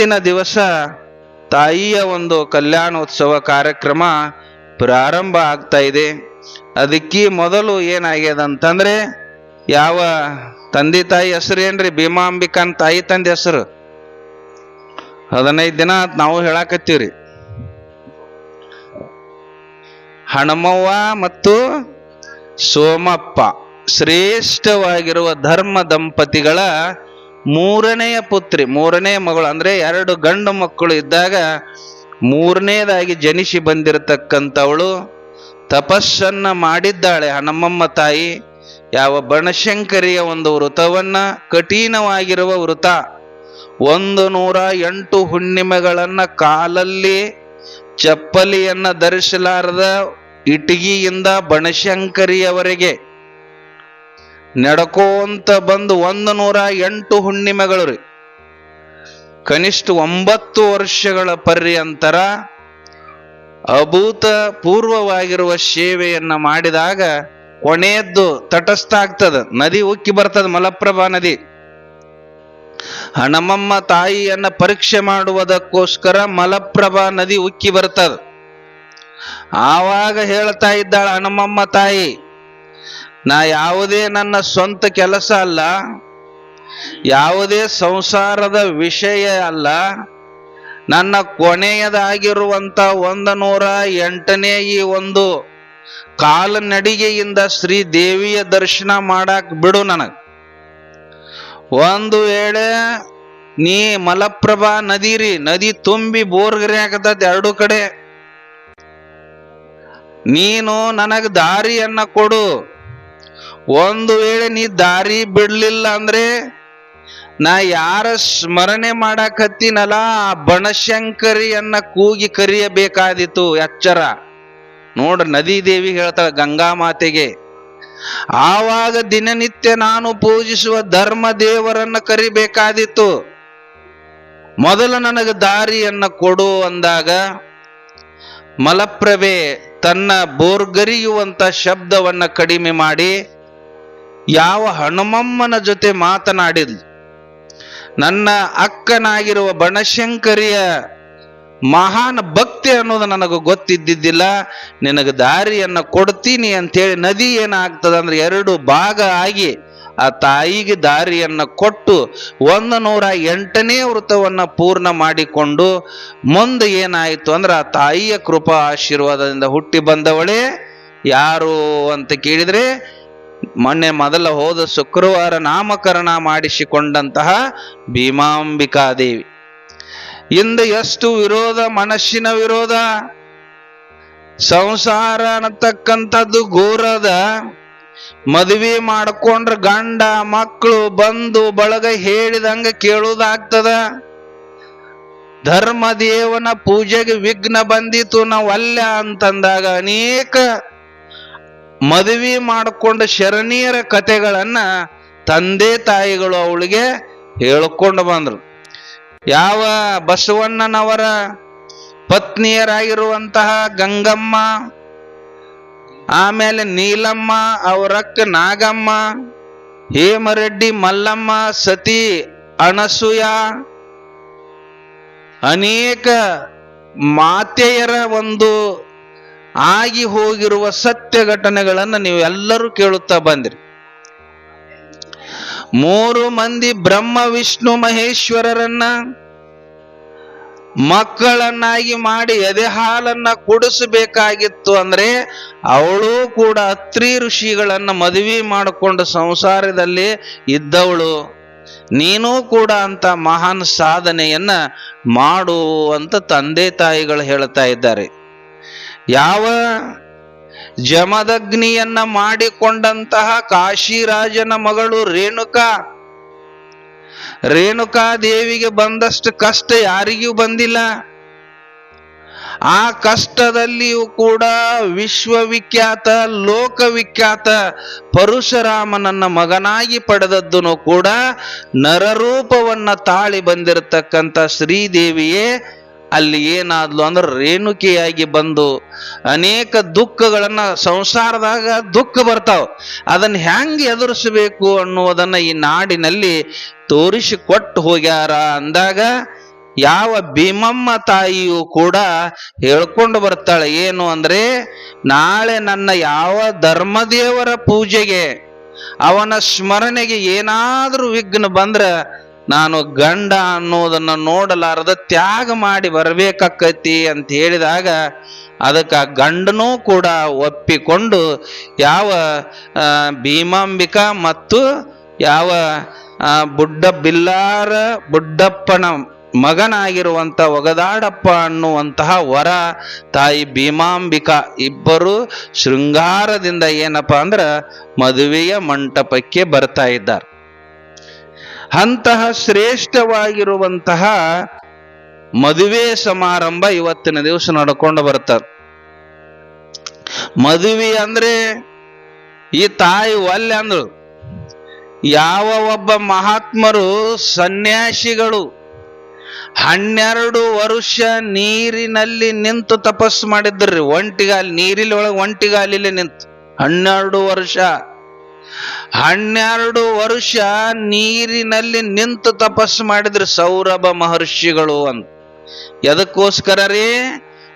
ಇವತ್ತಿನ ದಿವಸ ತಾಯಿಯ ಒಂದು ಕಲ್ಯಾಣೋತ್ಸವ ಕಾರ್ಯಕ್ರಮ ಪ್ರಾರಂಭ ಆಗ್ತಾ ಇದೆ. ಅದಕ್ಕೆ ಮೊದಲು ಏನಾಗ್ಯದ ಅಂತಂದ್ರೆ ಯಾವ ತಂದೆ ತಾಯಿ ಹೆಸರು ಏನ್ರಿ? ಭೀಮಾಂಬಿಕಾನ್ ತಾಯಿ ತಂದೆ ಹೆಸರು? ಹದಿನೈದು ದಿನ ನಾವು ಹೇಳಾಕತ್ತೀವ್ರಿ. ಹಣಮವ್ವ ಮತ್ತು ಸೋಮಪ್ಪ ಶ್ರೇಷ್ಠವಾಗಿರುವ ಧರ್ಮ ದಂಪತಿಗಳ ಮೂರನೆಯ ಪುತ್ರಿ ಮೂರನೇ ಮಗಳು, ಅಂದ್ರೆ ಎರಡು ಗಂಡು ಮಕ್ಕಳು ಇದ್ದಾಗ ಮೂರನೇದಾಗಿ ಜನಿಸಿ ಬಂದಿರತಕ್ಕಂಥವಳು ತಪಸ್ಸನ್ನ ಮಾಡಿದ್ದಾಳೆ. ಹನುಮಮ್ಮ ತಾಯಿ, ಯಾವ ಬಣಶಂಕರಿಯ ಒಂದು ವೃತವನ್ನ ಕಠಿಣವಾಗಿರುವ ವೃತ. ಒಂದು ನೂರ ಎಂಟು ಹುಣ್ಣಿಮೆಗಳನ್ನ ಕಾಲಲ್ಲಿ ಚಪ್ಪಲಿಯನ್ನ ಧರಿಸಲಾರದ ಇಟಗಿಯಿಂದ ಬನಶಂಕರಿಯವರೆಗೆ ನಡ್ಕೋಂತ ಬಂದು ಒಂದು ನೂರ ಎಂಟು ಹುಣ್ಣಿಮೆಗಳು ರೀ. ಕನಿಷ್ಠ ಒಂಬತ್ತು ವರ್ಷಗಳ ಪರ್ಯಂತರ ಅಭೂತ ಪೂರ್ವವಾಗಿರುವ ಸೇವೆಯನ್ನ ಮಾಡಿದಾಗ ಕೊನೆಯದ್ದು ತಟಸ್ಥ ಆಗ್ತದ. ನದಿ ಉಕ್ಕಿ ಬರ್ತದ ಮಲಪ್ರಭಾ ನದಿ. ಹಣಮಮ್ಮ ತಾಯಿಯನ್ನ ಪರೀಕ್ಷೆ ಮಾಡುವುದಕ್ಕೋಸ್ಕರ ಮಲಪ್ರಭಾ ನದಿ ಉಕ್ಕಿ ಬರ್ತದ. ಆವಾಗ ಹೇಳ್ತಾ ಇದ್ದಾಳ ಹಣಮಮ್ಮ ತಾಯಿ ನಾ ಯಾವುದೇ ನನ್ನ ಸ್ವಂತ ಕೆಲಸ ಅಲ್ಲ, ಯಾವುದೇ ಸಂಸಾರದ ವಿಷಯ ಅಲ್ಲ, ನನ್ನ ಕೊನೆಯದಾಗಿರುವಂತ ಒಂದು ನೂರ ಎಂಟನೇ ಈ ಒಂದು ಕಾಲ್ನಡಿಗೆಯಿಂದ ಶ್ರೀ ದೇವಿಯ ದರ್ಶನ ಮಾಡಾಕ್ ಬಿಡು ನನಗೆ. ಒಂದು ವೇಳೆ ನೀ ಮಲಪ್ರಭಾ ನದಿ ರೀ, ನದಿ ತುಂಬಿ ಬೋರ್ಗರಿ ಆಗತದ ಎರಡು ಕಡೆ. ನೀನು ನನಗೆ ದಾರಿಯನ್ನ ಕೊಡು. ಒಂದು ವೇಳೆ ನೀ ದಾರಿ ಬಿಡ್ಲಿಲ್ಲ ಅಂದ್ರೆ ನಾ ಯಾರ ಸ್ಮರಣೆ ಮಾಡಾಕತ್ತೀನಲ್ಲ? ಆ ಬನಶಂಕರಿಯನ್ನ ಕೂಗಿ ಕರೆಯಬೇಕಾದಿತ್ತು ಎಚ್ಚರ. ನೋಡ್ರ ನದಿ ದೇವಿ ಹೇಳ್ತಾಳೆ ಗಂಗಾ ಮಾತೆಗೆ, ಆವಾಗ ದಿನನಿತ್ಯ ನಾನು ಪೂಜಿಸುವ ಧರ್ಮ ದೇವರನ್ನ ಕರಿಬೇಕಾದಿತ್ತು ಮೊದಲು ನನಗೆ ದಾರಿಯನ್ನ ಕೊಡು ಅಂದಾಗ, ಮಲಪ್ರಭೆ ತನ್ನ ಬೋರ್ಗರಿಯುವಂತ ಶಬ್ದವನ್ನ ಕಡಿಮೆ ಮಾಡಿ ಯಾವ ಹನುಮಮ್ಮನ ಜೊತೆ ಮಾತನಾಡಿದ್ಲು? ನನ್ನ ಅಕ್ಕನಾಗಿರುವ ಬನಶಂಕರಿಯ ಮಹಾನ್ ಭಕ್ತಿ ಅನ್ನೋದು ನನಗೆ ಗೊತ್ತಿದ್ದಿದ್ದಿಲ್ಲ. ನಿನಗೆ ದಾರಿಯನ್ನು ಕೊಡ್ತೀನಿ ಅಂತೇಳಿ ನದಿ ಏನಾಗ್ತದ ಅಂದ್ರೆ ಎರಡು ಭಾಗ ಆಗಿ ಆ ತಾಯಿಗೆ ದಾರಿಯನ್ನು ಕೊಟ್ಟು ಒಂದು ನೂರ ಎಂಟನೇ ವೃತವನ್ನ ಪೂರ್ಣ ಮಾಡಿಕೊಂಡು ಮುಂದೆ ಏನಾಯಿತು ಅಂದ್ರೆ ಆ ತಾಯಿಯ ಕೃಪಾ ಆಶೀರ್ವಾದದಿಂದ ಹುಟ್ಟಿ ಬಂದವಳೇ. ಯಾರು ಅಂತ ಕೇಳಿದ್ರೆ ಮೊನ್ನೆ ಮೊದಲ ಹೋದ ಶುಕ್ರವಾರ ನಾಮಕರಣ ಮಾಡಿಸಿಕೊಂಡಂತಹ ಭೀಮಾಂಬಿಕಾದೇವಿ. ಇಂದು ಎಷ್ಟು ವಿರೋಧ, ಮನಸ್ಸಿನ ವಿರೋಧ, ಸಂಸಾರ ಅನ್ನತಕ್ಕಂಥದ್ದು ಘೋರದ. ಮದುವೆ ಮಾಡ್ಕೊಂಡ್ರ ಗಂಡ ಮಕ್ಕಳು ಬಂದು ಬಳಗ ಹೇಳಿದಂಗ ಕೇಳುವುದಾಗ್ತದ. ಧರ್ಮದೇವನ ಪೂಜೆಗೆ ವಿಘ್ನ ಬಂದಿತು ನಾವು ಅಲ್ಲ ಅಂತಂದಾಗ ಅನೇಕ ಮದುವೆ ಮಾಡಿಕೊಂಡ ಶರಣೀಯರ ಕಥೆಗಳನ್ನು ತಂದೆ ತಾಯಿಗಳು ಅವಳಿಗೆ ಹೇಳಿಕೊಂಡು ಬಂದ್ರು. ಯಾವ ಬಸವಣ್ಣನವರ ಪತ್ನಿಯರಾಗಿರುವಂತಹ ಗಂಗಮ್ಮ, ಆಮೇಲೆ ನೀಲಮ್ಮ, ಅವರಕ್ಕ ನಾಗಮ್ಮ, ಹೇಮರೆಡ್ಡಿ, ಮಲ್ಲಮ್ಮ, ಸತಿ ಅಣಸುಯ, ಅನೇಕ ಮಾತೆಯರ ಒಂದು ಆಗಿ ಹೋಗಿರುವ ಸತ್ಯ ಘಟನೆಗಳನ್ನು ನೀವು ಎಲ್ಲರೂ ಕೇಳುತ್ತಾ ಬಂದ್ರಿ. ಮೂರು ಮಂದಿ ಬ್ರಹ್ಮ, ವಿಷ್ಣು, ಮಹೇಶ್ವರರನ್ನ ಮಕ್ಕಳನ್ನಾಗಿ ಮಾಡಿ ಎದೆ ಹಾಲನ್ನ ಕುಡಿಸಬೇಕಾಗಿತ್ತು ಅಂದ್ರೆ ಅವಳು ಕೂಡ ಅತ್ರಿ ಋಷಿಗಳನ್ನ ಮದುವೆ ಮಾಡಿಕೊಂಡು ಸಂಸಾರದಲ್ಲಿ ಇದ್ದವಳು. ನೀನು ಕೂಡ ಅಂತ ಮಹಾನ್ ಸಾಧನೆಯನ್ನ ಮಾಡು ಅಂತ ತಂದೆ ತಾಯಿಗಳು ಹೇಳ್ತಾ ಇದ್ದಾರೆ. ಯಾವ ಜಮದಗ್ನಿಯನ್ನ ಮಾಡಿಕೊಂಡಂತಹ ಕಾಶಿರಾಜನ ಮಗಳು ರೇಣುಕಾ? ರೇಣುಕಾ ದೇವಿಗೆ ಬಂದಷ್ಟು ಕಷ್ಟ ಯಾರಿಗೂ ಬಂದಿಲ್ಲ. ಆ ಕಷ್ಟದಲ್ಲಿಯೂ ಕೂಡ ವಿಶ್ವವಿಖ್ಯಾತ, ಲೋಕವಿಖ್ಯಾತ ಪರಶುರಾಮನನ್ನ ಮಗನಾಗಿ ಪಡೆದದ್ದನ್ನು ಕೂಡ ನರರೂಪವನ್ನ ತಾಳಿ ಬಂದಿರತಕ್ಕಂಥ ಶ್ರೀದೇವಿಯೇ ಅಲ್ಲಿ ಏನಾದ್ಲು ಅಂದ್ರೆ ರೇಣುಕೆಯಾಗಿ ಬಂದು ಅನೇಕ ದುಃಖಗಳನ್ನ, ಸಂಸಾರದಾಗ ದುಃಖ ಬರ್ತಾವ. ಅದನ್ನ ಹೆಂಗೆ ಎದುರಿಸಬೇಕು ಅನ್ನುವುದನ್ನ ಈ ನಾಡಿನಲ್ಲಿ ತೋರಿಸಿಕೊಟ್ಟು ಹೋಗ್ಯಾರ ಅಂದಾಗ ಯಾವ ಭೀಮಮ್ಮ ತಾಯಿಯು ಕೂಡ ಹೇಳ್ಕೊಂಡು ಬರ್ತಾಳೆ, ಏನು ಅಂದ್ರೆ, ನಾಳೆ ನನ್ನ ಯಾವ ಧರ್ಮದೇವರ ಪೂಜೆಗೆ ಅವನ ಸ್ಮರಣೆಗೆ ಏನಾದರೂ ವಿಘ್ನ ಬಂದ್ರ ನಾನು ಗಂಡ ಅನ್ನೋದನ್ನ ನೋಡಲಾರದ ತ್ಯಾಗ ಮಾಡಿ ಬರಬೇಕಕ್ಕೈತಿ ಅಂತ ಹೇಳಿದಾಗ ಅದಕ್ಕೆ ಆ ಗಂಡನೂ ಕೂಡ ಒಪ್ಪಿಕೊಂಡು ಯಾವ ಭೀಮಾಂಬಿಕಾ ಮತ್ತು ಯಾವ ಬುಡ್ಡ ಬಿಲ್ಲಾರ ಬುಡ್ಡಪ್ಪನ ಮಗನಾಗಿರುವಂತ ಒಗದಾಡಪ್ಪ ಅನ್ನುವಂತಹ ವರ ತಾಯಿ ಭೀಮಾಂಬಿಕಾ ಇಬ್ಬರು ಶೃಂಗಾರದಿಂದ ಏನಪ್ಪಾ ಅಂದ್ರೆ ಮದುವೆಯ ಮಂಟಪಕ್ಕೆ ಬರ್ತಾ ಇದ್ದಾರೆ. ಅಂತಹ ಶ್ರೇಷ್ಠವಾಗಿರುವಂತಹ ಮದುವೆ ಸಮಾರಂಭ ಇವತ್ತಿನ ದಿವಸ ನಡ್ಕೊಂಡು ಬರ್ತಾರೆ ಮದುವೆ ಅಂದ್ರೆ ಈ ತಾಯಿ ಒಲ್ಲೆ ಅಂದ್ರು ಯಾವ ಒಬ್ಬ ಮಹಾತ್ಮರು ಸನ್ಯಾಸಿಗಳು ಹನ್ನೆರಡು ವರ್ಷ ನೀರಿನಲ್ಲಿ ನಿಂತು ತಪಸ್ಸು ಮಾಡಿದ್ರಿ. ಒಂಟಿಗಾಲಿ ನೀರಿಲ್ ಒಳಗೆ ಒಂಟಿಗಾಲಿಲೆ ನಿಂತು. ಹನ್ನೆರಡು ವರ್ಷ ಹನ್ನೆರಡು ವರ್ಷ ನೀರಿನಲ್ಲಿ ನಿಂತು ತಪಸ್ಸು ಮಾಡಿದ್ರು ಸೌರಭ ಮಹರ್ಷಿಗಳು ಅಂತ. ಎದಕ್ಕೋಸ್ಕರ ರೀ?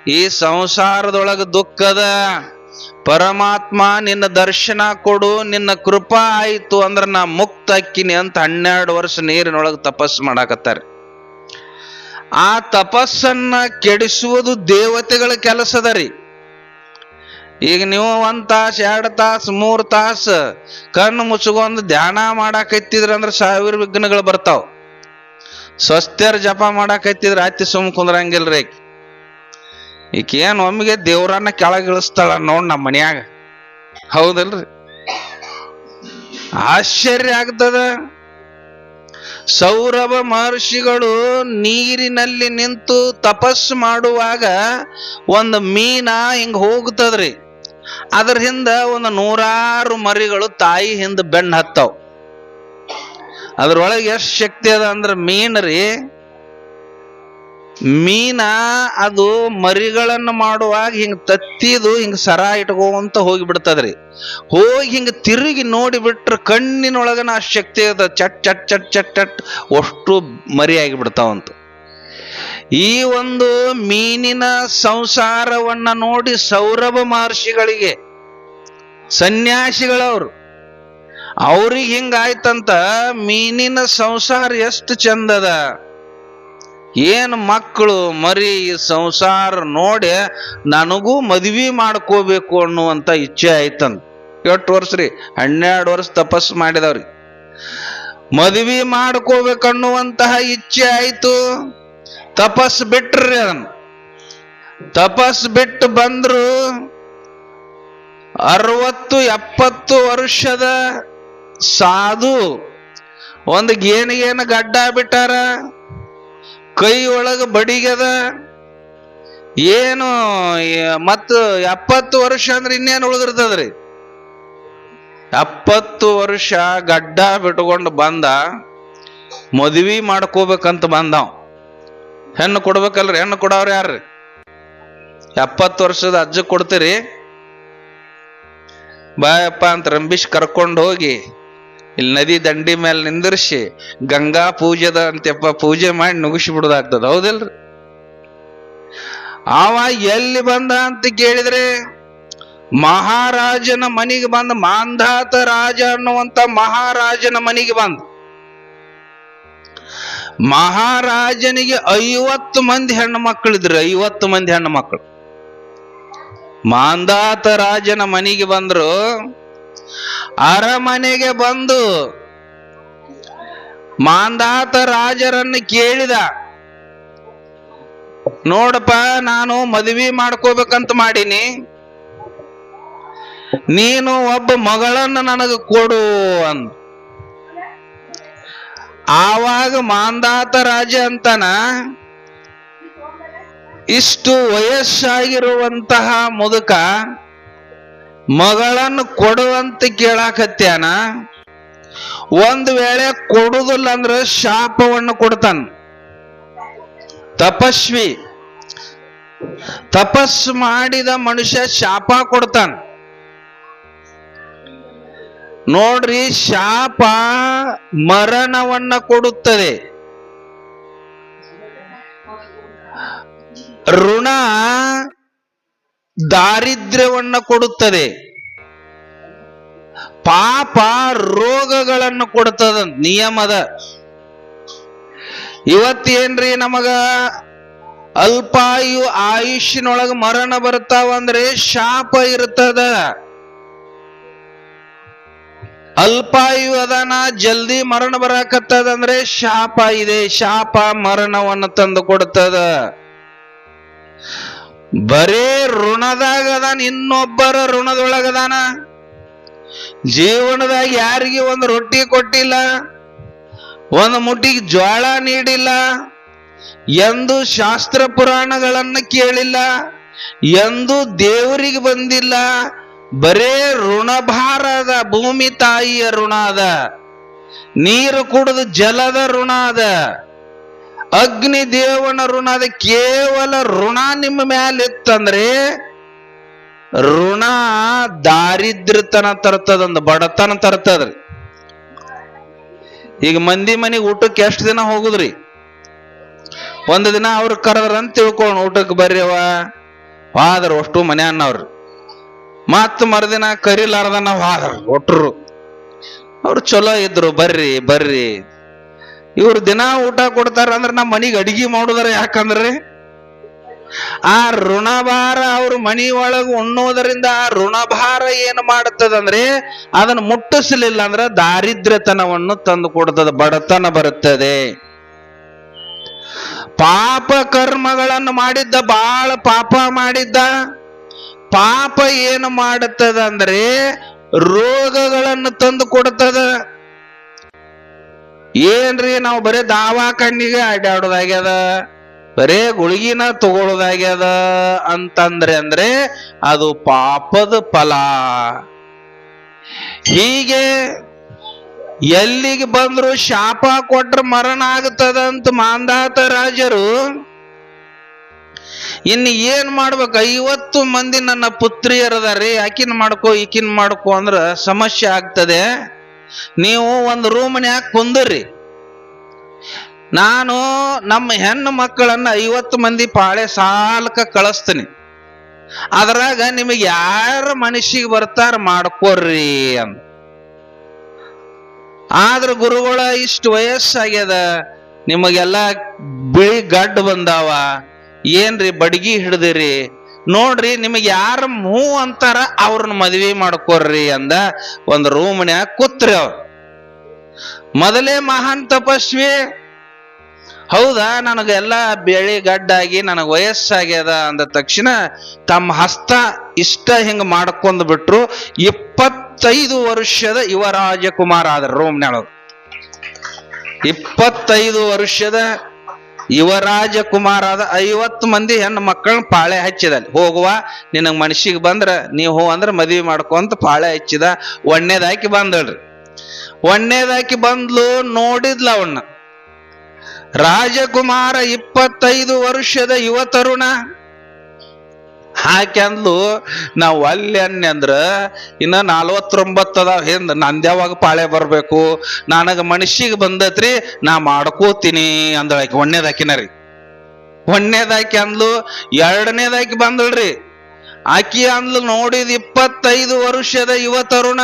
ಈ ಸಂಸಾರದೊಳಗ ದುಃಖದ ಪರಮಾತ್ಮ ನಿನ್ನ ದರ್ಶನ ಕೊಡು, ನಿನ್ನ ಕೃಪಾ ಆಯಿತು ಅಂದ್ರೆ ನಾ ಮುಕ್ತ ಅಕ್ಕಿನಿ ಅಂತ ಹನ್ನೆರಡು ವರ್ಷ ನೀರಿನೊಳಗೆ ತಪಸ್ಸು ಮಾಡಾಕತ್ತಾರೆ. ಆ ತಪಸ್ಸನ್ನ ಕೆಡಿಸುವುದು ದೇವತೆಗಳ ಕೆಲಸದ ರೀ. ಈಗ ನೀವು ಒಂದ್ ತಾಸ್, ಎರಡು ತಾಸ್, ಮೂರ್ ತಾಸ್ ಕಣ್ಣು ಮುಚ್ಕೊಂಡ್ ಧ್ಯಾನ ಮಾಡಾಕತ್ತಿದ್ರ ಅಂದ್ರೆ ಸಾವಿರ ವಿಘ್ನಗಳು ಬರ್ತಾವ. ಸ್ವಸ್ಥ್ಯರ ಜಪ ಮಾಡಾಕತ್ತಿದ್ರ ಅತಿ ಸುಮ್ ಕುಂದ್ರಂಗಿಲ್ರಿ ರೀ ಏನ್ ಒಮ್ಮೆಗೆ ದೇವ್ರನ್ನ ಕೆಳಗ್ ಇಳಿಸ್ತಾಳ ನೋಡ್ ನಮ್ಮ ಮನ್ಯಾಗ. ಹೌದಲ್ರಿ? ಆಶ್ಚರ್ಯ ಆಗ್ತದ. ಸೌರಭ ಮಹರ್ಷಿಗಳು ನೀರಿನಲ್ಲಿ ನಿಂತು ತಪಸ್ಸು ಮಾಡುವಾಗ ಒಂದು ಮೀನ ಹಿಂಗ್ ಹೋಗ್ತದ್ರಿ. ಅದ್ರ ಹಿಂದ ಒಂದು ನೂರಾರು ಮರಿಗಳು ತಾಯಿ ಹಿಂದ ಬೆನ್ನ ಹತ್ತಾವ್. ಅದ್ರೊಳಗೆ ಎಷ್ಟು ಶಕ್ತಿ ಅದ ಅಂದ್ರೆ ಮೀನ್ ರೀ. ಮೀನ ಅದು ಮರಿಗಳನ್ನು ಮಾಡುವಾಗ ಹಿಂಗ್ ತತ್ತಿದು ಹಿಂಗ್ ಸರ ಇಟ್ಕೊಂತ ಹೋಗಿ ಬಿಡ್ತದ್ರಿ ಹೋಗಿ ಹಿಂಗ ತಿರುಗಿ ನೋಡಿ ಬಿಟ್ರ ಕಣ್ಣಿನೊಳಗನ ಆ ಶಕ್ತಿ ಅದ. ಚಟ್ ಚಟ್ ಚಟ್ ಚಟ್ ಚಟ್, ಅಷ್ಟು ಮರಿ ಆಗಿ ಬಿಡ್ತಾವಂತ ಈ ಒಂದು ಮೀನಿನ ಸಂಸಾರವನ್ನ ನೋಡಿ ಸೌರಭ ಮಹರ್ಷಿಗಳಿಗೆ, ಸನ್ಯಾಸಿಗಳವ್ರು, ಅವ್ರಿಗೆ ಹಿಂಗಾಯ್ತಂತ ಮೀನಿನ ಸಂಸಾರ ಎಷ್ಟು ಚಂದದ. ಏನು ಮಕ್ಕಳು ಮರಿ ಈ ಸಂಸಾರ ನೋಡಿ ನನಗೂ ಮದ್ವಿ ಮಾಡ್ಕೋಬೇಕು ಅನ್ನುವಂತ ಇಚ್ಛೆ ಆಯ್ತಂತ. ಎಷ್ಟು ವರ್ಷ ರೀ? ಹನ್ನೆರಡು ವರ್ಷ ತಪಸ್ಸು ಮಾಡಿದವ್ರಿ ಮದ್ವಿ ಮಾಡ್ಕೋಬೇಕನ್ನುವಂತಹ ಇಚ್ಛೆ ಆಯ್ತು. ತಪಸ್ ಬಿಟ್ರಿ ಅದನ್ನು. ತಪಸ್ ಬಿಟ್ಟು ಬಂದ್ರು ಅರವತ್ತು ಎಪ್ಪತ್ತು ವರ್ಷದ ಸಾಧು ಒಂದು ಗೇನಿಗೇನ ಗಡ್ಡ ಬಿಟ್ಟಾರ, ಕೈ ಒಳಗ ಬಡಿಗದ ಏನು ಮತ್ತು ಎಪ್ಪತ್ತು ವರ್ಷ ಅಂದ್ರೆ ಇನ್ನೇನು ಉಳಿದಿರ್ತದ್ರಿ? ಎಪ್ಪತ್ತು ವರ್ಷ ಗಡ್ಡ ಬಿಟ್ಕೊಂಡು ಬಂದ, ಮದುವೆ ಮಾಡ್ಕೋಬೇಕಂತ ಬಂದವ. ಹೆಣ್ಣು ಕೊಡ್ಬೇಕಲ್ರಿ, ಹೆಣ್ಣು ಕೊಡವ್ರ ಯಾರ್ರಿ? ಎಪ್ಪತ್ತು ವರ್ಷದ ಅಜ್ಜ ಕೊಡ್ತೀರಿ. ಬಾಯಪ್ಪ ಅಂತ ರಂಬಿಶ್ ಕರ್ಕೊಂಡು ಹೋಗಿ ಇಲ್ಲಿ ನದಿ ದಂಡಿ ಮೇಲೆ ನಿಂದಿರ್ಸಿ ಗಂಗಾ ಪೂಜೆದ ಅಂತೆಪ್ಪ ಪೂಜೆ ಮಾಡಿ ನುಗ್ಸಿ ಬಿಡುದಾಗ್ತದ, ಹೌದಿಲ್ರಿ? ಅವ ಎಲ್ಲಿ ಬಂದ ಅಂತ ಕೇಳಿದ್ರೆ ಮಹಾರಾಜನ ಮನೆಗೆ ಬಂದ ಮಾಂಧಾತ ರಾಜ ಅನ್ನುವಂತ ಮಹಾರಾಜನ ಮನೆಗೆ ಬಂದ. ಮಹಾರಾಜನಿಗೆ ಐವತ್ತು ಮಂದಿ ಹೆಣ್ಣು ಮಕ್ಕಳಿದ್ರು ಐವತ್ತು ಮಂದಿ ಹೆಣ್ಣು ಮಕ್ಕಳು ಮಾಂದಾತ ರಾಜನ ಮನೆಗೆ ಬಂದ್ರು. ಅರಮನೆಗೆ ಬಂದು ಮಾಂದಾತ ರಾಜರನ್ನು ಕೇಳಿದ. ನೋಡಪ್ಪ, ನಾನು ಮದುವೆ ಮಾಡ್ಕೋಬೇಕಂತ ಮಾಡೀನಿ. ನೀನು ಒಬ್ಬ ಮಗಳನ್ನು ನನಗೆ ಕೊಡು ಅಂದ. ಆವಾಗ ಮಾಂದಾತ ರಾಜ ಅಂತನ ಇಷ್ಟು ವಯಸ್ಸಾಗಿರುವಂತಹ ಮುದುಕ ಮಗಳನ್ನು ಕೊಡುವಂತ ಕೇಳಾಕತ್ಯಾನ. ಒಂದು ವೇಳೆ ಕೊಡುದಿಲ್ಲ ಅಂದ್ರೆ ಶಾಪವನ್ನು ಕೊಡ್ತಾನ. ತಪಸ್ವಿ. ತಪಸ್ ಮಾಡಿದ ಮನುಷ್ಯ ಶಾಪ ಕೊಡ್ತಾನ. ನೋಡ್ರಿ, ಶಾಪ ಮರಣವನ್ನ ಕೊಡುತ್ತದೆ. ಋಣ ದಾರಿದ್ರ್ಯವನ್ನ ಕೊಡುತ್ತದೆ. ಪಾಪ ರೋಗಗಳನ್ನು ಕೊಡುತ್ತದ ನಿಯಮದ. ಇವತ್ತೇನ್ರಿ ನಮಗ ಅಲ್ಪಾಯು ಆಯುಷ್ಯನೊಳಗ ಮರಣ ಬರ್ತಾವಂದ್ರೆ ಶಾಪ ಇರ್ತದ. ಅಲ್ಪಾಯು ಅದಾನ ಜಲ್ದಿ ಮರಣ ಬರಾಕತ್ತದಂದ್ರೆ ಶಾಪ ಇದೆ, ಶಾಪ ಮರಣವನ್ನು ತಂದು ಕೊಡ್ತದ. ಬರೇ ಋಣದಾಗ ಅದಾನ ಇನ್ನೊಬ್ಬರ ಋಣದೊಳಗದಾನ. ಜೀವನದಾಗ ಯಾರಿಗೆ ಒಂದು ರೊಟ್ಟಿ ಕೊಟ್ಟಿಲ್ಲ, ಒಂದು ಮುಟ್ಟಿಗೆ ಜ್ವಾಳ ನೀಡಿಲ್ಲ, ಎಂದು ಶಾಸ್ತ್ರ ಪುರಾಣಗಳನ್ನು ಕೇಳಿಲ್ಲ, ಎಂದು ದೇವರಿಗೆ ಬಂದಿಲ್ಲ ಬರೇ ಋಣಭಾರದ ಭೂಮಿ ತಾಯಿಯ ಋಣ ಅದ. ನೀರು ಕುಡಿದು ಜಲದ ಋಣ ಅದ. ಅಗ್ನಿ ದೇವನ ಋಣ ಅದ. ಕೇವಲ ಋಣ ನಿಮ್ಮ ಮ್ಯಾಲಿತ್ತಂದ್ರೆ ಋಣ ದಾರಿದ್ರ್ಯತನ ತರ್ತದಂದ ಬಡತನ ತರ್ತದ್ರಿ. ಈಗ ಮಂದಿ ಮನೆಗೆ ಊಟಕ್ಕೆ ಎಷ್ಟು ದಿನ ಹೋಗುದ್ರಿ? ಒಂದು ದಿನ ಅವ್ರು ಕರೆದ್ರಂತ ತಿಳ್ಕೊಂಡು ಊಟಕ್ಕೆ ಬರ್ರಿವ ಆದ್ರೆ ಅಷ್ಟು ಮನೆ ಅನ್ನವ್ರು ಮತ್ತ ಮರುದಿನ ಕರಿಲಾರ್ದನ ಹೋದ್ರ ಒಟ್ರು. ಅವ್ರು ಚಲೋ ಇದ್ರು, ಬರ್ರಿ ಬರ್ರಿ. ಇವ್ರು ದಿನ ಊಟ ಕೊಡ್ತಾರ ಅಂದ್ರೆ ನಮ್ಮ ಮನಿಗೆ ಅಡಿಗೆ ಮಾಡುದಾರ ಯಾಕಂದ್ರೆ? ಆ ಋಣಭಾರ ಅವ್ರ ಮನಿ ಒಳಗ ಉಣ್ಣೋದರಿಂದ ಆ ಋಣಭಾರ ಏನು ಮಾಡುತ್ತದಂದ್ರೆ ಅದನ್ನು ಮುಟ್ಟಿಸಲಿಲ್ಲ ಅಂದ್ರೆ ದಾರಿದ್ರ್ಯತನವನ್ನು ತಂದು ಕೊಡ್ತದ, ಬಡತನ ಬರುತ್ತದೆ. ಪಾಪ ಕರ್ಮಗಳನ್ನು ಮಾಡಿದ್ದ, ಬಾಳ ಪಾಪ ಮಾಡಿದ್ದ. ಪಾಪ ಏನು ಮಾಡುತ್ತದ ಅಂದ್ರೆ ರೋಗಗಳನ್ನು ತಂದು ಕೊಡ್ತದ. ಏನ್ರಿ ನಾವು ಬರೇ ಕಣ್ಣಿಗೆ ಅಡ್ಡಾಡೋದಾಗ್ಯದ ಬರೇ ಗುಳಿಗಿನ ತಗೊಳ್ಳೋದಾಗ್ಯದ ಅಂತಂದ್ರೆ ಅಂದ್ರೆ ಅದು ಪಾಪದ ಫಲ. ಹೀಗೆ ಎಲ್ಲಿಗೆ ಬಂದ್ರು ಶಾಪ ಕೊಟ್ರ ಮರಣ ಆಗ್ತದಂತ ಮಾಂದಾತ ರಾಜರು ಇನ್ನು ಏನು ಮಾಡ್ಬೇಕು? ಐವತ್ತು ಮಂದಿ ನನ್ನ ಪುತ್ರಿಯರದಾರಿ ಆಕಿನ ಮಾಡ್ಕೋ, ಈಕಿನ ಮಾಡ್ಕೋ ಅಂದ್ರೆ ಸಮಸ್ಯೆ ಆಗ್ತದೆ. ನೀವು ಒಂದು ರೂಮ್ನ್ಯಾಗ ಕುಂದರ್ರಿ ನಾನು ನಮ್ಮ ಹೆಣ್ಣು ಮಕ್ಕಳನ್ನ ಐವತ್ತು ಮಂದಿ ಪಾಳೆ ಸಾಲಕ ಕಳಿಸ್ತೀನಿ. ಅದ್ರಾಗ ನಿಮಗೆ ಯಾರ ಮನಸ್ಸಿಗೆ ಬರ್ತಾರ ಮಾಡ್ಕೋರಿ ಅಂತ ಆದ್ರ ಗುರುಗಳ ಇಷ್ಟು ವಯಸ್ಸಾಗ್ಯದ. ನಿಮಗೆಲ್ಲ ಬಿಳಿ ಗಡ್ಡ ಬಂದಾವ. ಏನ್ರಿ ಬಡಗಿ ಹಿಡ್ದಿರಿ? ನೋಡ್ರಿ ನಿಮಗೆ ಯಾರ ಮೂ ಅಂತಾರ ಅವ್ರನ್ನ ಮದ್ವೆ ಮಾಡ್ಕೋರ್ರಿ ಅಂದ ಒಂದು ರೂಮ್ನ್ಯಾಗ ಕೂತ್ರಿ ಅವ್ರು. ಮೊದಲೇ ಮಹಾನ್ ತಪಸ್ವಿ. ಹೌದಾ? ನನಗೆಲ್ಲ ಬೆಳಿ ಗಡ್ಡಾಗಿ ನನಗೆ ವಯಸ್ಸಾಗ್ಯದ ಅಂದ ತಕ್ಷಣ ತಮ್ಮ ಹಸ್ತ ಇಷ್ಟ ಹಿಂಗ ಮಾಡ್ಕೊಂಡ್ ಬಿಟ್ರು ಇಪ್ಪತ್ತೈದು ವರ್ಷದ ಯುವ ರಾಜಕುಮಾರ ಆದ್ರ ರೋಮ್ನೊಳಗ ಇಪ್ಪತ್ತೈದು ವರ್ಷದ ಯುವರಾಜ ಕುಮಾರ ಆದ ಐವತ್ತು ಮಂದಿ ಹೆಣ್ಣು ಮಕ್ಕಳನ್ನ ಪಾಳೆ ಹಚ್ಚಿದಲ್ಲಿ ಹೋಗುವ, ನಿನಗೆ ಮನುಷ್ಯಗೆ ಬಂದ್ರ ನೀವು ಹೋ ಅಂದ್ರೆ ಮದ್ವಿ ಮಾಡ್ಕೊಂತ ಪಾಳೆ ಹಚ್ಚಿದ. ಒಣ್ಣೇದಾಕಿ ಬಂದಳ್ರಿ. ಒಣ್ಣೇದಾಕಿ ಬಂದ್ಲು, ನೋಡಿದ್ಲ ಅವನ್ನ ರಾಜಕುಮಾರ ಇಪ್ಪತ್ತೈದು ವರ್ಷದ ಯುವ ತರುಣ. ಹಾಕ್ಯಂದ್ಲು. ನಾವು ಅಲ್ಲಿ ಅನ್ನಿ ಅಂದ್ರ ಇನ್ನ ನಲ್ವತ್ತೊಂಬತ್ತು ಅದಾವ ಹಿಂದ. ನಂದ್ಯಾವಾಗ ಪಾಳೆ ಬರಬೇಕು? ನನಗ ಮನುಷ್ಯಗೆ ಬಂದತ್ರಿ, ನಾ ಮಾಡ್ಕೋತೀನಿ ಅಂದಳಾಕಿ ಒಣ್ಣೇದಾಕಿನ ರೀ. ಒಣ್ಣೇದಾಕಿ ಅಂದ್ಲು ಎರಡನೇದಾಕಿ ಬಂದಳ್ರಿ ಆಕಿ ಅಂದ್ಲು, ನೋಡಿದ ಇಪ್ಪತ್ತೈದು ವರ್ಷದ ಯುವ ತರುಣ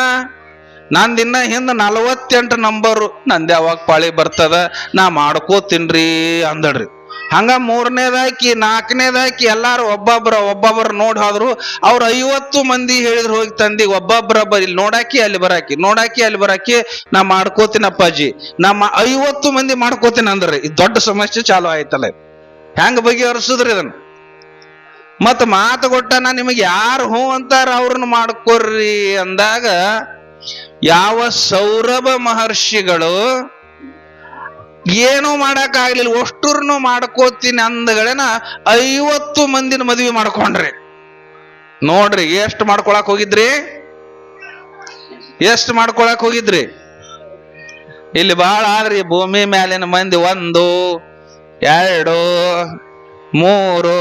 ನಂದಿನ್ನ ಹಿಂದ ನಲವತ್ತೆಂಟು ನಂಬರು. ನಂದ್ಯಾವಾಗ ಪಾಳಿ ಬರ್ತದ, ನಾ ಮಾಡ್ಕೋತೀನ್ರಿ ಅಂದಳ್ರಿ ಹಂಗ ಮೂರನೇದಾಕಿ, ನಾಲ್ಕನೇದಾಕಿ ಎಲ್ಲಾರು ಒಬ್ಬೊಬ್ರ ಒಬ್ಬೊಬ್ರ ನೋಡಿ ಹೋದ್ರು. ಅವ್ರು ಐವತ್ತು ಮಂದಿ ಹೇಳಿದ್ರು ಹೋಗಿ ತಂದಿ, ಒಬ್ಬೊಬ್ರ ಬರಿ ನೋಡಾಕಿ ಅಲ್ಲಿ ಬರಾಕಿ, ನೋಡಾಕಿ ಅಲ್ಲಿ ಬರಾಕಿ, ನಾ ಮಾಡ್ಕೋತೀನಿ ಅಪ್ಪಾಜಿ. ನಮ್ಮ ಐವತ್ತು ಮಂದಿ ಮಾಡ್ಕೋತೀನಿ ಅಂದ್ರೆ. ಇದು ದೊಡ್ಡ ಸಮಸ್ಯೆ ಚಾಲು ಆಯ್ತಲ್ಲ ಹೆಂಗ ಬಗೆಹರಿಸಿದ್ರಿ ಇದನ್ನ? ಮತ್ತೆ ಮಾತು ಕೊಟ್ಟ ನಾ ನಿಮಗೆ ಯಾರು ಹೂ ಅಂತಾರ ಅವ್ರನ್ನ ಮಾಡ್ಕೊರ್ರಿ ಅಂದಾಗ ಯಾವ ಸೌರಭ ಮಹರ್ಷಿಗಳು ಏನೂ ಮಾಡಕ್ ಆಗ್ಲಿಲ್ಲ ಅಷ್ಟೂರ್ನು ಮಾಡ್ಕೋತೀನಿ ಅಂದಗಳೇನ ಐವತ್ತು ಮಂದಿನ ಮದುವೆ ಮಾಡ್ಕೊಂಡ್ರಿ. ನೋಡ್ರಿ, ಎಷ್ಟು ಮಾಡ್ಕೊಳಕ್ ಹೋಗಿದ್ರಿ? ಎಷ್ಟು ಮಾಡ್ಕೊಳಕ್ ಹೋಗಿದ್ರಿ? ಇಲ್ಲಿ ಬಹಳ ಆದ್ರಿ, ಭೂಮಿ ಮ್ಯಾಲಿನ ಮಂದಿ ಒಂದು, ಎರಡು, ಮೂರು.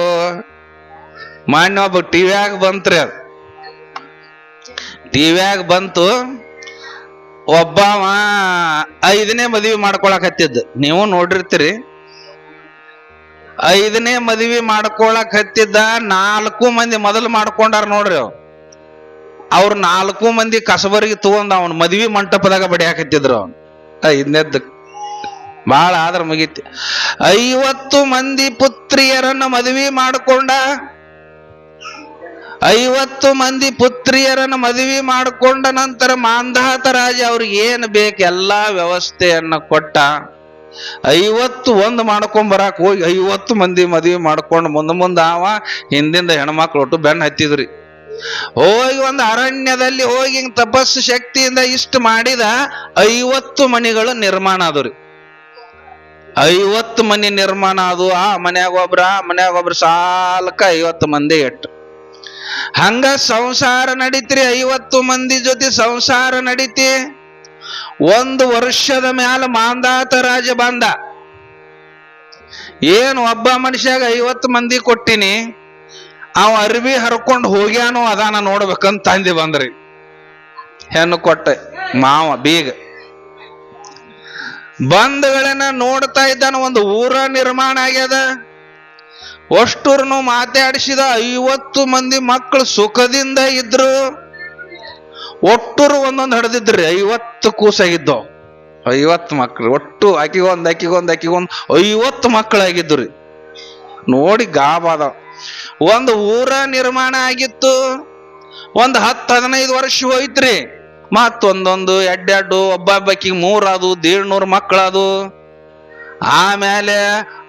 ಮಾನ್ಯ ಒಬ್ಬ ಟಿವಿಯಾಗ ಬಂತ್ರಿ ಅದು. ಟಿವಿಯಾಗ ಬಂತು ಒಬ್ಬವ ಐದನೇ ಮದುವೆ ಮಾಡ್ಕೊಳಕತ್ತಿದ್ದ. ನೀವು ನೋಡಿರ್ತೀರಿ. ಐದನೇ ಮದುವೆ ಮಾಡ್ಕೊಳಕ್ ಹತ್ತಿದ್ದ ನಾಲ್ಕು ಮಂದಿ ಮೊದಲು ಮಾಡ್ಕೊಂಡಾರ ನೋಡ್ರಿ ಅವ್ ಅವ್ರ ನಾಲ್ಕು ಮಂದಿ ಕಸಬರಿಗೆ ತಗೊಂಡ್ ಅವನ್ ಮದ್ವಿ ಮಂಟಪದಾಗ ಬಡಿಯಾಕತ್ತಿದ್ರು ಅವನು. ಐದನೇದ್ದು ಬಾಳ ಆದ್ರ ಮುಗೀತಿ. ಐವತ್ತು ಮಂದಿ ಪುತ್ರಿಯರನ್ನ ಮದುವೆ ಮಾಡಿಕೊಂಡ ಐವತ್ತು ಮಂದಿ ಪುತ್ರಿಯರನ್ನು ಮದುವೆ ಮಾಡಿಕೊಂಡ ನಂತರ ಮಾಂಧಾತ ರಾಜ ಅವ್ರಿಗೆ ಏನು ಬೇಕು ಎಲ್ಲಾ ವ್ಯವಸ್ಥೆಯನ್ನು ಕೊಟ್ಟ. ಐವತ್ತು ಒಂದು ಮಾಡ್ಕೊಂಡ್ ಬರಾಕ್ ಹೋಗಿ ಐವತ್ತು ಮಂದಿ ಮದುವೆ ಮಾಡ್ಕೊಂಡು ಮುಂದೆ ಮುಂದೆ ಅವ ಹಿಂದಿಂದ ಹೆಣ್ಮಕ್ಳು ಒಟ್ಟು ಬೆನ್ನ ಹತ್ತಿದ್ರಿ. ಹೋಗಿ ಒಂದು ಅರಣ್ಯದಲ್ಲಿ ಹೋಗಿ ತಪಸ್ಸು ಶಕ್ತಿಯಿಂದ ಇಷ್ಟು ಮಾಡಿದ ಐವತ್ತು ಮನೆಗಳು ನಿರ್ಮಾಣ ಆದ್ರಿ ಐವತ್ತು ಮನೆ ನಿರ್ಮಾಣ ಅದು ಆ ಮನ್ಯಾಗ ಒಬ್ರ, ಆ ಮನ್ಯಾಗ ಒಬ್ರು ಸಾಲಕ ಐವತ್ತು ಮಂದಿ ಎಟ್ಟು ಹಂಗ ಸಂಸಾರ ನಡೀತ್ರಿ ಐವತ್ತು ಮಂದಿ ಜೊತೆ ಸಂಸಾರ ನಡೀತಿ. ಒಂದು ವರ್ಷದ ಮ್ಯಾಲ ಮಾಂದಾತ ರಾಜ ಬಂದ. ಏನು ಒಬ್ಬ ಮನುಷ್ಯಾಗ ಐವತ್ತು ಮಂದಿ ಕೊಟ್ಟಿನಿ, ಅವ ಅರ್ವಿ ಹರ್ಕೊಂಡು ಹೋಗ್ಯಾನೋ ಅದಾನ ನೋಡ್ಬೇಕಂತ ತಂದಿ ಬಂದ್ರಿ. ಹೆಣ್ಣು ಕೊಟ್ಟೆ ಮಾವ ಬೀಗ. ಬಂಧುಗಳನ್ನ ನೋಡ್ತಾ ಇದ್ದಾನ, ಒಂದು ಊರ ನಿರ್ಮಾಣ ಆಗ್ಯದ. ಅಷ್ಟೂರ್ನು ಮಾತಾಡಿಸಿದ ಐವತ್ತು ಮಂದಿ ಮಕ್ಕಳು ಸುಖದಿಂದ ಇದ್ರು. ಒಟ್ಟರು ಒಂದೊಂದು ಹಡ್ದಿದ್ರಿ ಐವತ್ತು ಕೂಸಾಗಿದ್ದವು ಐವತ್ತು ಮಕ್ಕಳು ಒಟ್ಟು ಆಕಿಗೊಂದ್ ಆಕಿಗೊಂದ್ ಆಕಿಗೊಂದ್ ಐವತ್ತು ಮಕ್ಕಳಾಗಿದ್ದು ರೀ ನೋಡಿ ಗಾಬಾದ ಒಂದು ಊರ ನಿರ್ಮಾಣ ಆಗಿತ್ತು, ಒಂದು ಹತ್ತು ಹದಿನೈದು ವರ್ಷ ಹೋಯ್ತ್ರಿ. ಮತ್ತೊಂದೊಂದು ಎಡ್ಡೆಡ್ಡು ಒಬ್ಬೊಬ್ಬಕಿಗೆ ಮೂರಾದು, ದೇಳ್ನೂರು ಮಕ್ಕಳದು. ಆಮೇಲೆ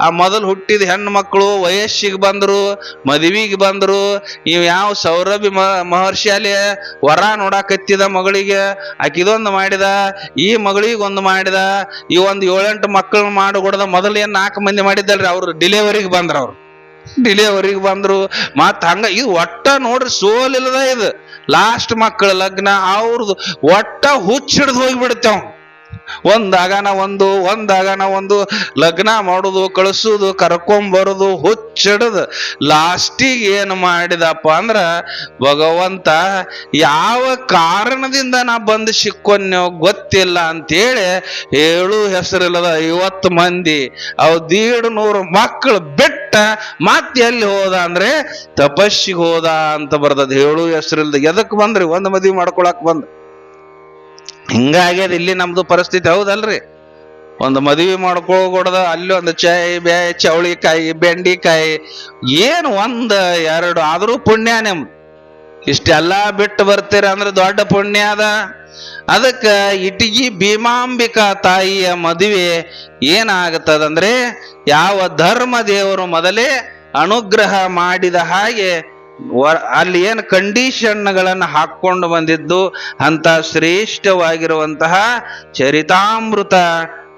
ಆ ಮೊದಲು ಹುಟ್ಟಿದ ಹೆಣ್ಣು ಮಕ್ಕಳು ವಯಸ್ಸಿಗೆ ಬಂದರು, ಮದುವೆಗೆ ಬಂದರು, ಇವ್ ಯಾವ ಸೌರಭಿ ಮಹರ್ಷಿ ಅಲ್ಲಿ ವರ ನೋಡಾಕತ್ತಿದ ಮಗಳಿಗೆ, ಆಕಿದೊಂದು ಮಾಡಿದ, ಈ ಮಗಳಿಗೆ ಒಂದು ಮಾಡಿದ, ಈ ಒಂದು ಏಳೆಂಟು ಮಕ್ಕಳು ಮಾಡಿಕೊಡ್ದ ಮೊದಲು ಏನು ನಾಲ್ಕು ಮಂದಿ ಮಾಡಿದ್ದಲ್ರಿ ಅವ್ರು? ಡಿಲಿವರಿಗೆ ಬಂದ್ರ ಅವ್ರು. ಡಿಲಿವರಿಗೆ ಬಂದ್ರು. ಮತ್ತ ಹಂಗ ಇದು ಒಟ್ಟ ನೋಡ್ರಿ ಸೋಲಿಲ್ಲದ ಇದು. ಲಾಸ್ಟ್ ಮಕ್ಕಳ ಲಗ್ನ ಅವ್ರದ್ದು ಒಟ್ಟ ಹುಚ್ಚಿಡ್ದು ಹೋಗ್ಬಿಡ್ತೇವ್. ಒಂದಾಗನ ಒಂದು ಒಂದಾಗನ ಒಂದು. ಲಗ್ನ ಮಾಡುದು, ಕಳಿಸುದು, ಕರ್ಕೊಂಬರೋದು, ಹುಚ್ಚಿಡದು. ಲಾಸ್ಟಿಗೆ ಏನು ಮಾಡಿದಪ್ಪ ಅಂದ್ರ, ಭಗವಂತ ಯಾವ ಕಾರಣದಿಂದ ನಾ ಬಂದು ಸಿಕ್ಕೊನ್ಯೋ ಗೊತ್ತಿಲ್ಲ ಅಂತೇಳಿ ಏಳು ಹೆಸರಿಲ್ಲದ ಐವತ್ತು ಮಂದಿ ಅವ್ ದೀಡ್ ನೂರು ಮಕ್ಕಳು ಬಿಟ್ಟ ಮತ್ತೆ ಎಲ್ಲಿ ಹೋದ ಅಂದ್ರೆ ತಪಸ್ಸಿಗೆ ಹೋದ ಅಂತ ಬರ್ತದ. ಏಳು ಹೆಸರಿಲ್ದ, ಎದಕ್ ಬಂದ್ರಿ? ಒಂದ್ ಮದ್ವಿ ಮಾಡ್ಕೊಳಕ್ ಬಂದ್. ಹಿಂಗಾಗ್ಯದ ಇಲ್ಲಿ ನಮ್ದು ಪರಿಸ್ಥಿತಿ ಹೌದಲ್ರಿ? ಒಂದು ಮದುವೆ ಮಾಡ್ಕೊಳ್ಕೊಡ್ದ ಅಲ್ಲಿ ಒಂದು ಚಾಯ್ ಬ್ಯಾ ಚವಳಿಕಾಯಿ ಬೆಂಡಿಕಾಯಿ, ಏನು ಒಂದು ಎರಡು ಆದರೂ ಪುಣ್ಯ ನಿಮ್ ಇಷ್ಟೆಲ್ಲ ಬಿಟ್ಟು ಬರ್ತೀರ ಅಂದ್ರೆ ದೊಡ್ಡ ಪುಣ್ಯ ಅದ. ಅದಕ್ಕೆ ಇಟಗಿ ಭೀಮಾಂಬಿಕಾ ತಾಯಿಯ ಮದುವೆ ಏನಾಗುತ್ತದಂದ್ರೆ ಯಾವ ಧರ್ಮ ದೇವರು ಮೊದಲೇ ಅನುಗ್ರಹ ಮಾಡಿದ ಹಾಗೆ ಅಲ್ಲಿ ಏನು ಕಂಡೀಷನ್ಗಳನ್ನು ಹಾಕ್ಕೊಂಡು ಬಂದಿದ್ದು ಅಂತ ಶ್ರೇಷ್ಠವಾಗಿರುವಂತಹ ಚರಿತಾಮೃತ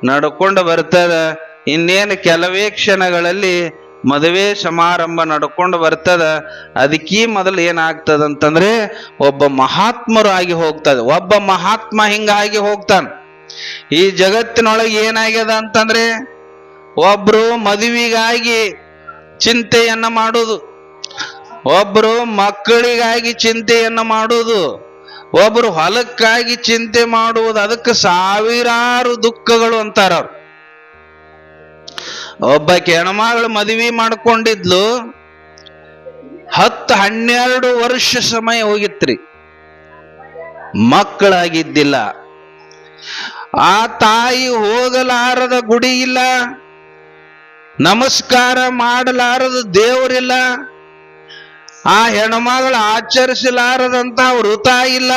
ನಡ್ಕೊಂಡು ಬರ್ತದ. ಇನ್ನೇನು ಕೆಲವೇ ಕ್ಷಣಗಳಲ್ಲಿ ಮದುವೆ ಸಮಾರಂಭ ನಡ್ಕೊಂಡು ಬರ್ತದ. ಅದಕ್ಕೀ ಮೊದಲು ಏನಾಗ್ತದಂತಂದ್ರೆ ಒಬ್ಬ ಮಹಾತ್ಮರು ಆಗಿ ಹೋಗ್ತದೆ. ಒಬ್ಬ ಮಹಾತ್ಮ ಹಿಂಗಾಗಿ ಹೋಗ್ತಾನೆ. ಈ ಜಗತ್ತಿನೊಳಗೆ ಏನಾಗ್ಯದ ಅಂತಂದ್ರೆ ಒಬ್ರು ಮದುವೆಗಾಗಿ ಚಿಂತೆಯನ್ನ ಮಾಡುವುದು ಒಬ್ರು ಮಕ್ಕಳಿಗಾಗಿ ಚಿಂತೆಯನ್ನ ಮಾಡುವುದು, ಒಬ್ರು ಹೊಲಕ್ಕಾಗಿ ಚಿಂತೆ ಮಾಡುವುದು, ಅದಕ್ಕೆ ಸಾವಿರಾರು ದುಃಖಗಳು ಅಂತಾರ ಅವ್ರು. ಒಬ್ಬ ಹೆಣ್ಮಗಳು ಮದುವೆ ಮಾಡ್ಕೊಂಡಿದ್ಲು, ಹತ್ತು ಹನ್ನೆರಡು ವರ್ಷ ಸಮಯ ಹೋಗಿತ್ರಿ. ಮಕ್ಕಳಾಗಿದ್ದಿಲ್ಲ. ಆ ತಾಯಿ ಹೋಗಲಾರದ ಗುಡಿ ಇಲ್ಲ, ನಮಸ್ಕಾರ ಮಾಡಲಾರದ ದೇವರಿಲ್ಲ. ಆ ಹೆಣ್ಮಗಳು ಆಚರಿಸಲಾರದಂತ ವೃತ ಇಲ್ಲ.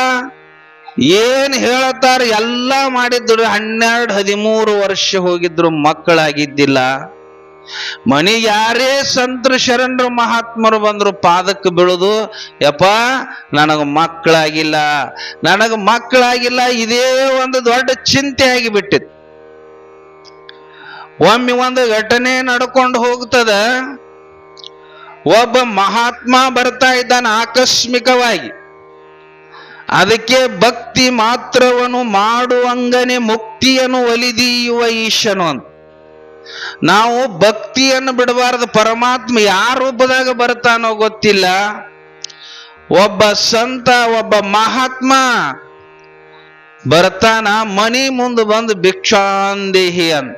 ಏನ್ ಹೇಳತ್ತಾರ ಎಲ್ಲ ಮಾಡಿದ್ರು. ಹನ್ನೆರಡು, ಹದಿಮೂರು ವರ್ಷ ಹೋಗಿದ್ರು, ಮಕ್ಕಳಾಗಿದ್ದಿಲ್ಲ. ಮನೆಗೆ ಯಾರೇ ಸಂತ್ರ, ಶರಣರು, ಮಹಾತ್ಮರು ಬಂದ್ರು ಪಾದಕ್ಕೆ ಬೀಳುದು, ಯಪ್ಪ, ನನಗ ಮಕ್ಕಳಾಗಿಲ್ಲ. ನನಗ ಮಕ್ಕಳಾಗಿಲ್ಲ, ಇದೇ ಒಂದು ದೊಡ್ಡ ಚಿಂತೆ ಆಗಿಬಿಟ್ಟಿತ್ತು. ಒಮ್ಮೆ ಒಂದು ಘಟನೆ ನಡ್ಕೊಂಡು ಹೋಗ್ತದ. ಒಬ್ಬ ಮಹಾತ್ಮ ಬರ್ತಾ ಇದ್ದಾನೆ ಆಕಸ್ಮಿಕವಾಗಿ. ಅದಕ್ಕೆ ಭಕ್ತಿ ಮಾತ್ರವನು ಮಾಡುವಂಗನೆ ಮುಕ್ತಿಯನ್ನು ಒಲಿದೀಯುವ ಈಶನು ಅಂತ. ನಾವು ಭಕ್ತಿಯನ್ನು ಬಿಡಬಾರದು, ಪರಮಾತ್ಮ ಯಾರ ರೂಪದಾಗ ಬರ್ತಾನೋ ಗೊತ್ತಿಲ್ಲ. ಒಬ್ಬ ಸಂತ, ಒಬ್ಬ ಮಹಾತ್ಮ ಬರ್ತಾನ ಮನಿ ಮುಂದೆ ಬಂದು ಭಿಕ್ಷಾಂದೇಹಿ ಅಂತ.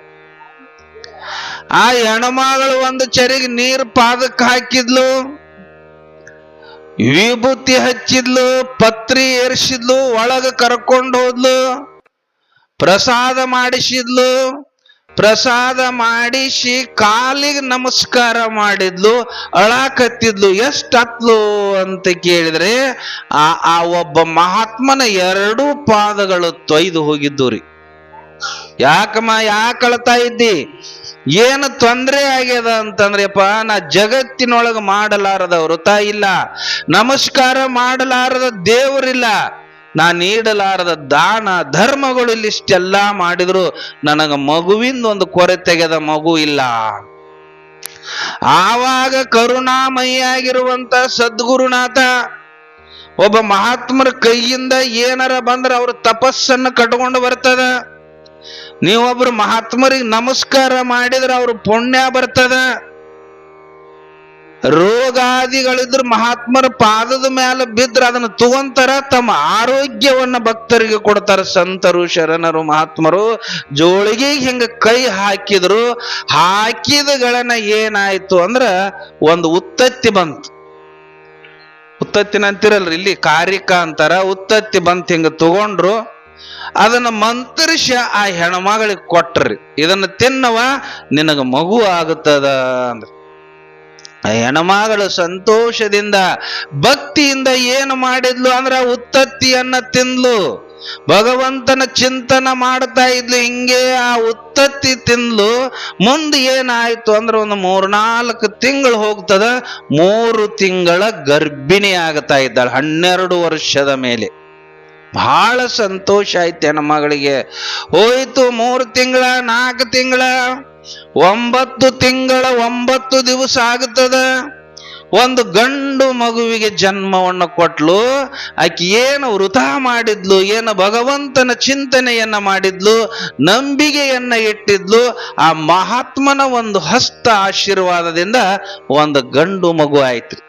ಆ ಹೆಣ್ಮಗಳು ಒಂದು ಚರಿಗೆ ನೀರು ಪಾದಕ್ಕೆ ಹಾಕಿದ್ಲು, ವಿಭೂತಿ ಹಚ್ಚಿದ್ಲು, ಪತ್ರಿ ಏರ್ಸಿದ್ಲು, ಒಳಗ ಕರ್ಕೊಂಡು ಹೋದ್ಲು, ಪ್ರಸಾದ ಮಾಡಿಸಿದ್ಲು, ಪ್ರಸಾದ ಮಾಡಿಸಿ ಕಾಲಿಗೆ ನಮಸ್ಕಾರ ಮಾಡಿದ್ಲು, ಅಳಾಕತ್ತಿದ್ಲು, ಎಷ್ಟತ್ಲು ಅಂತ ಕೇಳಿದ್ರೆ, ಆ ಆ ಒಬ್ಬ ಮಹಾತ್ಮನ ಎರಡೂ ಪಾದಗಳು ತೊಯ್ದು ಹೋಗಿದ್ದು ರೀ ಯಾಕಮ್ಮ ಯಾಕೆ ಇದ್ದಿ? ಏನು ತೊಂದರೆ ಆಗ್ಯದ ಅಂತಂದ್ರೆಪ್ಪ ನಾ ಜಗತ್ತಿನೊಳಗೆ ಮಾಡಲಾರದ ವೃತ ಇಲ್ಲ. ನಮಸ್ಕಾರ ಮಾಡಲಾರದ ದೇವರಿಲ್ಲ. ನಾ ನೀಡಲಾರದ ದಾನ ಧರ್ಮಗಳು ಇಲ್ಲಿ ಇಷ್ಟೆಲ್ಲ ಮಾಡಿದ್ರು, ನನಗ ಮಗುವಿಂದ ಒಂದು ಕೊರೆ ತೆಗೆದ ಮಗು ಇಲ್ಲ. ಆವಾಗ ಕರುಣಾಮಯಿಯಾಗಿರುವಂತ ಸದ್ಗುರುನಾಥ, ಒಬ್ಬ ಮಹಾತ್ಮರ ಕೈಯಿಂದ ಏನಾರ ಬಂದ್ರೆ ಅವ್ರ ತಪಸ್ಸನ್ನು ಕಟ್ಕೊಂಡು ಬರ್ತದ. ನೀವೊಬ್ರು ಮಹಾತ್ಮರಿಗೆ ನಮಸ್ಕಾರ ಮಾಡಿದ್ರೆ ಅವ್ರ ಪುಣ್ಯ ಬರ್ತದ. ರೋಗಾದಿಗಳಿದ್ರ ಮಹಾತ್ಮರ ಪಾದದ ಮೇಲೆ ಬಿದ್ರೆ ಅದನ್ನ ತಗೊಂತಾರ, ತಮ್ಮ ಆರೋಗ್ಯವನ್ನ ಭಕ್ತರಿಗೆ ಕೊಡ್ತಾರೆ. ಸಂತರು, ಶರಣರು, ಮಹಾತ್ಮರು ಜೋಳಿಗೆ ಹಿಂಗ ಕೈ ಹಾಕಿದ್ರು, ಹಾಕಿದಗಳನ್ನ ಏನಾಯ್ತು ಅಂದ್ರ ಒಂದು ಉತ್ತತ್ತಿ ಬಂತು. ಉತ್ತತ್ತಿನ ಅಂತಿರಲ್ರಿ ಇಲ್ಲಿ ಕಾರಿಕ ಅಂತಾರ, ಉತ್ತತ್ತಿ ಬಂತು ಹಿಂಗ ತಗೊಂಡ್ರು. ಅದನ್ನ ಮಂತ್ರಿಸಿ ಆ ಹೆಣ್ಮಗಳಿಗೆ ಕೊಟ್ರಿ. ಇದನ್ನ ತಿನ್ನವ ನಿನಗ ಮಗು ಆಗುತ್ತದ ಅಂದ್ರೆ. ಆ ಹೆಣ್ಮಗಳು ಸಂತೋಷದಿಂದ, ಭಕ್ತಿಯಿಂದ ಏನು ಮಾಡಿದ್ಲು ಅಂದ್ರ ಉತ್ತತ್ತಿಯನ್ನ ತಿಂದ್ಲು. ಭಗವಂತನ ಚಿಂತನ ಮಾಡ್ತಾ ಇದ್ಲು, ಹಿಂಗೆ ಆ ಉತ್ತತ್ತಿ ತಿಂದ್ಲು. ಮುಂದೆ ಏನಾಯ್ತು ಅಂದ್ರೆ ಒಂದು ಮೂರ್ನಾಲ್ಕು ತಿಂಗಳು ಹೋಗ್ತದ, ಮೂರು ತಿಂಗಳ ಗರ್ಭಿಣಿ ಆಗ್ತಾ ಇದ್ದಾಳೆ, ಹನ್ನೆರಡು ವರ್ಷದ ಮೇಲೆ. ಬಹಳ ಸಂತೋಷ ಐತೆ ನಮ್ಮ ಮಗಳಿಗೆ. ಹೋಯ್ತು ಮೂರು ತಿಂಗಳ, ನಾಲ್ಕು ತಿಂಗಳ, ಒಂಬತ್ತು ತಿಂಗಳ, ಒಂಬತ್ತು ದಿವಸ ಆಗುತ್ತದ ಒಂದು ಗಂಡು ಮಗುವಿಗೆ ಜನ್ಮವನ್ನು ಕೊಟ್ಲು, ಆಕೆ ಏನು ವೃತ ಮಾಡಿದ್ಲು, ಏನು ಭಗವಂತನ ಚಿಂತನೆಯನ್ನ ಮಾಡಿದ್ಲು, ನಂಬಿಕೆಯನ್ನ ಇಟ್ಟಿದ್ಲು, ಆ ಮಹಾತ್ಮನ ಒಂದು ಹಸ್ತ ಆಶೀರ್ವಾದದಿಂದ ಒಂದು ಗಂಡು ಮಗು ಆಯ್ತು.